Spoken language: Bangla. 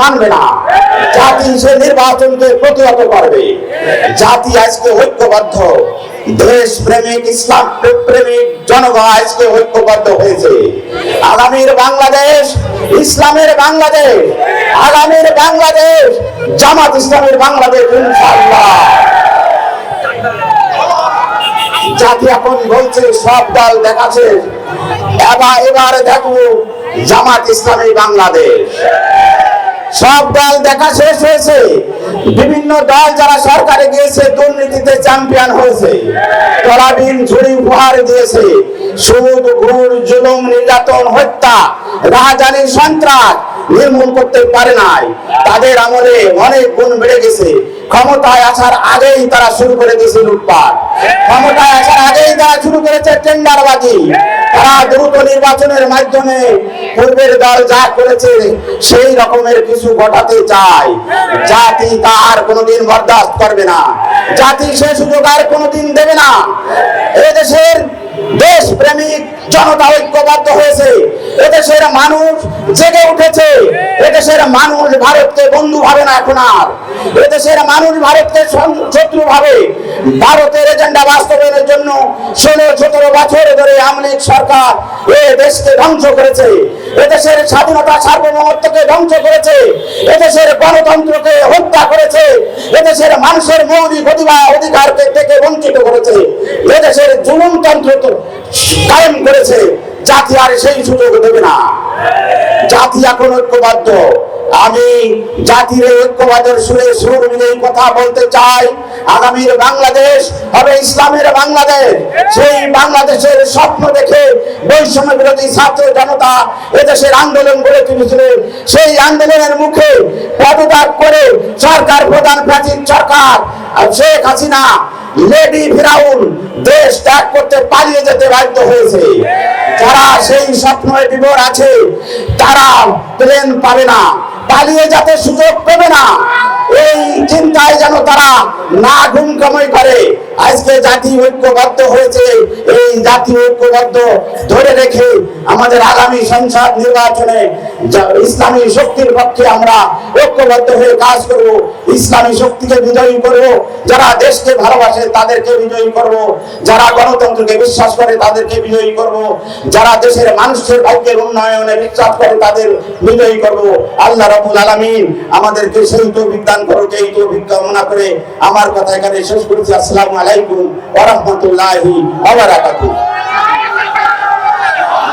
মানবে না। জাতি সে নির্বাচনকে প্রতিহত করবে। জাতি আজকে ঐক্যবদ্ধ। দেশ প্রেমিক ইসলাম প্রেমিক জনগণ আজকে ঐক্যবদ্ধ হয়েছে। আগামীর বাংলাদেশ, ইসলামের বাংলাদেশ, আগামীর বাংলাদেশ, জামাত ইসলামের বাংলাদেশ, ইনশাআল্লাহ। জাতি এখন বলছে, সব দল দেখাচ্ছে। এবার এবার দেখব জামাত ইসলামী বাংলাদেশ। সব দল দেখা শেষ হয়েছে। বিভিন্ন দল যারা সরকারে গিয়েছে, দুর্নীতিতে চ্যাম্পিয়ন হয়েছে। তলাবিন ঝুড়ি উপহার দিয়েছে। সুদ ঘুর জুলুম, নির্যাতন, হত্যা, রাহাজানি, সন্ত্রাস নির্মূল করতে পারে নাই। তাদের আমলে অনেক গুণ বেড়ে গেছে। ক্ষমতায় আসার আগেই তারা শুরু করে দিয়েছে লুটপাট। ক্ষমতায় আসার আগেই তারা শুরু করেছে টেন্ডারবাজি। তারা দ্রুত নির্বাচনের মাধ্যমে পূর্বের দল যা করেছে, সেই রকমের কিছু ঘটাতে চায়। জাতি তার কোনোদিন বরদাস্ত করবে না। জাতি সে সুযোগ আর কোনোদিন দেবে না। এদেশের দেশ প্রেমিক জনতা ঐক্যবদ্ধ হয়েছে। এদেশের মানুষ জেগে উঠেছে। এদেশের মানুষ ভারতকে বন্ধু ভাবে না এখন আর। এদেশের মানুষ ভারতকে শত্রু ভাবে। ভারতের এজেন্ডা বাস্তবায়নের জন্য ষোলো সতেরো বছর ধরে আমলিক সরকার এ দেশকে ধ্বংস করেছে। এদেশের স্বাধীনতা সার্বভৌমত্বকে ধ্বংস করেছে। এদেশের গণতন্ত্রকে হত্যা করেছে। এদেশের মানুষের মৌলিক অধিকার অধিকারকে থেকে বঞ্চিত করেছে। এদেশের জুলুমতন্ত্র কায়েম করেছে। জাতি আর সেই সুযোগ দেবে না। জাতি এখন ঐক্যবদ্ধ। আমি জাতির ঐক্যবাদের সুরে সুর মিলে কথা বলতে চাই। আগামীর বাংলাদেশ হবে ইসলামের বাংলাদেশ। সেই বাংলাদেশের স্বপ্ন দেখে বৈষম্য বিরোধী ছাত্র জনতা এদেশের আন্দোলন গড়ে তুলেছিলেন সেই আন্দোলনের মুখে পদত্যাগ করে সরকার প্রধান প্রাচীন সরকার, শেখ হাসিনা, লেডি ফিরাউন ত্যাগ করতে পালিয়ে যেতে বাধ্য হয়েছে। যারা সেই স্বপ্নের বিবর আছে, তারা প্লেন পাবে না, পালিয়ে যেতে সুযোগ পাবে না। এই চিন্তায় যেন তারা না ঘুম কামাই করে। আজকে জাতি ঐক্যবদ্ধ হয়েছে। এই জাতি ঐক্যবদ্ধ ধরে রেখে আমাদের আগামী সংসদ নির্বাচনে ইসলামী শক্তির পক্ষে আমরা ঐক্যবদ্ধ হয়ে কাজ করব। ইসলামী শক্তিকে বিজয়ী করব, যারা দেশকে ভালোবাসে তাদেরকে বিজয়ী করব, যারা গণতন্ত্রকে বিশ্বাস করে তাদেরকে বিজয়ী করব, যারা দেশের মানুষের ভাগ্যের উন্নয়নে বিশ্বাস করে তাদের বিজয়ী করব। আল্লাহ রাব্বুল আলামিন আমাদেরকে সেই তৌফিক দান করুক এই তৌফিক কামনা করে আমার কথা এখানে শেষ করেছি। আসসালামু আলাইকুম ওয়া রাহমাতুল্লাহি ওয়া বারাকাতুহু।